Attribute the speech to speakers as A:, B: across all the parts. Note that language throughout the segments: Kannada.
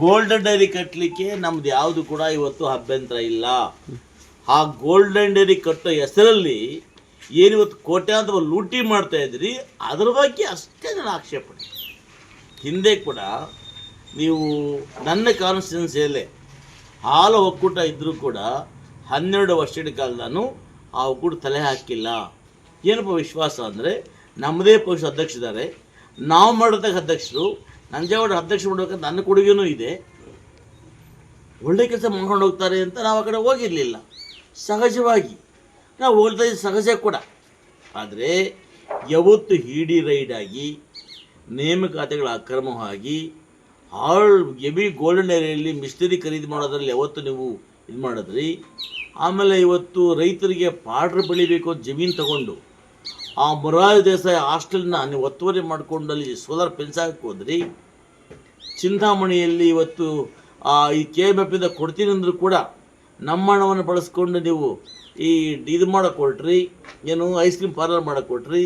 A: ಗೋಲ್ಡನ್ ಡೈರಿ ಕಟ್ಟಲಿಕ್ಕೆ ನಮ್ದು ಯಾವುದು ಕೂಡ ಇವತ್ತು ಅಭ್ಯಂತರ ಇಲ್ಲ. ಆ ಗೋಲ್ಡನ್ ಡೈರಿ ಕಟ್ಟೋ ಹೆಸರಲ್ಲಿ ಏನಿವತ್ತು ಕೋಟ್ಯಾಂತರ ಲೂಟಿ ಮಾಡ್ತಾ ಇದ್ರಿ ಅದ್ರ ಬಗ್ಗೆ ಅಷ್ಟೇ ನನ್ನ ಆಕ್ಷೇಪಣೆ. ಹಿಂದೆ ಕೂಡ ನೀವು ನನ್ನ ಕಾನ್ಸ್ಟಿಟ್ಯೂನ್ಸಿಯಲ್ಲೇ ಹಾಲು ಒಕ್ಕೂಟ ಇದ್ದರೂ ಕೂಡ ಹನ್ನೆರಡು ವರ್ಷದ ಕಾಲ ಆ ಒಕ್ಕೂಟ ತಲೆ ಹಾಕಿಲ್ಲ. ಏನಪ್ಪ ವಿಶ್ವಾಸ ಅಂದರೆ ನಮ್ಮದೇ ಪಕ್ಷ ಅಧ್ಯಕ್ಷರಿದ್ದಾರೆ. ನಾವು ಮಾಡಿದಾಗ ಅಧ್ಯಕ್ಷರು ನಂಜೇಗೌಡ ಅಧ್ಯಕ್ಷ ಮಾಡಬೇಕಂತ ನನ್ನ ಕೊಡುಗೆನೂ ಇದೆ. ಒಳ್ಳೆ ಕೆಲಸ ಮಾಡ್ಕೊಂಡು ಹೋಗ್ತಾರೆ ಅಂತ ನಾವು ಆ ಕಡೆ ಹೋಗಿರಲಿಲ್ಲ. ಸಹಜವಾಗಿ. ನಾವು ಹೋಗ್ತಾ ಇದ್ದು ಸಹಜ ಕೂಡ. ಆದರೆ ಯಾವತ್ತು ಹಿಡಿ ರೈಡ್ ಆಗಿ, ನೇಮಕಾತಿಗಳ ಅಕ್ರಮವಾಗಿ ಆಳ್ ಎಬಿ ಗೋಲ್ಡನ್ ಏರಿಯಲ್ಲಿ ಮಿಸ್ಟರಿ ಖರೀದಿ ಮಾಡೋದ್ರಲ್ಲಿ ಯಾವತ್ತು ನೀವು ಇದು ಮಾಡಿದ್ರಿ? ಆಮೇಲೆ ಇವತ್ತು ರೈತರಿಗೆ ಪಾಡ್ರ್ ಬೆಳಿಬೇಕು ಅಂತ ಜಮೀನು ತಗೊಂಡು ಆ ಮೊರಾರ್ಜಿ ದೇಸಾಯಿ ಹಾಸ್ಟೆಲ್ನ ನೀವು ಒತ್ತುವರಿ ಮಾಡಿಕೊಂಡು ಅಲ್ಲಿ ಸೋಲಾರ್ ಪೆನ್ಸಾಕಕ್ಕೆ ಹೋದ್ರಿ. ಚಿಂತಾಮಣಿಯಲ್ಲಿ ಇವತ್ತು ಈ ಕೆ ಎಂ ಇಂದ ಕೊಡ್ತೀನಿ ಅಂದರೂ ಕೂಡ ನಮ್ಮ ಹಣವನ್ನು ಬಳಸ್ಕೊಂಡು ನೀವು ಈ ಇದು ಮಾಡೋಕೆ ಕೊಟ್ರಿ ಏನು ಐಸ್ ಕ್ರೀಮ್ ಪಾರ್ಲರ್ ಮಾಡಕ್ಕೆ ಚಿಕ್ಕಬಳ್ಳಾಪುರದಲ್ಲಿ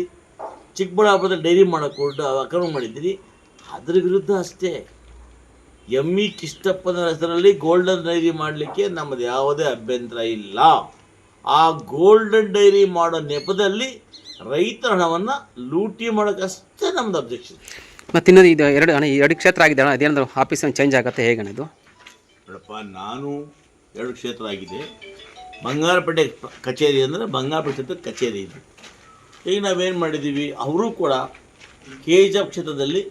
A: ಚಿಕ್ಕಬಳ್ಳಾಪುರದ ಡೈರಿ ಮಾಡಕ್ಕೆ ಕೊಟ್ಟು ಅಕ್ರಮ ಮಾಡಿದ್ದೀರಿ. ಅದ್ರ ವಿರುದ್ಧ ಅಷ್ಟೇ. ಎಂ ಇ ಕಿಷ್ಟಪ್ಪನ ಹೆಸರಲ್ಲಿ ಗೋಲ್ಡನ್ ಡೈರಿ ಮಾಡಲಿಕ್ಕೆ ನಮ್ಮದು ಯಾವುದೇ ಅಭ್ಯಂತರ ಇಲ್ಲ. ಆ ಗೋಲ್ಡನ್ ಡೈರಿ ಮಾಡೋ ನೆಪದಲ್ಲಿ ರೈತರ ಹಣವನ್ನು ಲೂಟಿ ಮಾಡೋಕ್ಕಷ್ಟೇ ನಮ್ದು ಅಬ್ಜೆಕ್ಷನ್
B: ಮತ್ತೆ ಇನ್ನೊಂದು ಇದು ಎರಡು ಅಣ್ಣ ಎರಡು ಕ್ಷೇತ್ರ ಆಗಿದೆ ಅಣ್ಣ. ಅದೇನಾದ್ರು ಆಫೀಸ್ ಚೇಂಜ್ ಆಗುತ್ತೆ ಹೇಗೆ ಅಣ್ಣ ಇದು?
A: ನೋಡಪ್ಪ ನಾನು ಎರಡು ಕ್ಷೇತ್ರ ಆಗಿದೆ. ಬಂಗಾರಪೇಟೆ ಕಚೇರಿ ಅಂದರೆ ಬಂಗಾರಪೇಟೆ ಕ್ಷೇತ್ರದ ಕಚೇರಿ ಇದೆ. ಈಗ ನಾವೇನು ಮಾಡಿದ್ದೀವಿ ಅವರು ಕೂಡ ಕೆ ಜಿ ಎಫ್ ಕ್ಷೇತ್ರದಲ್ಲಿ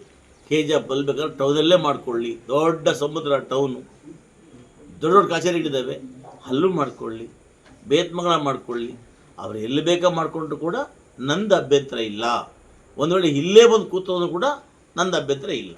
A: ಕೆ ಜಿ ಎಫ್ ಅಲ್ಲಿ ಬೇಕಾದ್ರೆ ಟೌನಲ್ಲೇ ಮಾಡ್ಕೊಳ್ಳಿ. ದೊಡ್ಡ ಸಮುದ್ರ ಟೌನು ದೊಡ್ಡ ದೊಡ್ಡ ಕಚೇರಿಗಳಿದ್ದಾವೆ. ಅಲ್ಲೂ ಮಾಡ್ಕೊಳ್ಳಿ. ಬೇತ್ಮಗಳ ಮಾಡ್ಕೊಳ್ಳಿ. ಅವ್ರು ಎಲ್ಲಿ ಬೇಕಾ ಮಾಡಿಕೊಂಡ್ರು ಕೂಡ ನಂದು ಅಭ್ಯಂತರ ಇಲ್ಲ. ಒಂದು ವೇಳೆ ಇಲ್ಲೇ ಬಂದು ಕೂತವನು ಕೂಡ ನಂದು ಅಭ್ಯಂತರ ಇಲ್ಲ.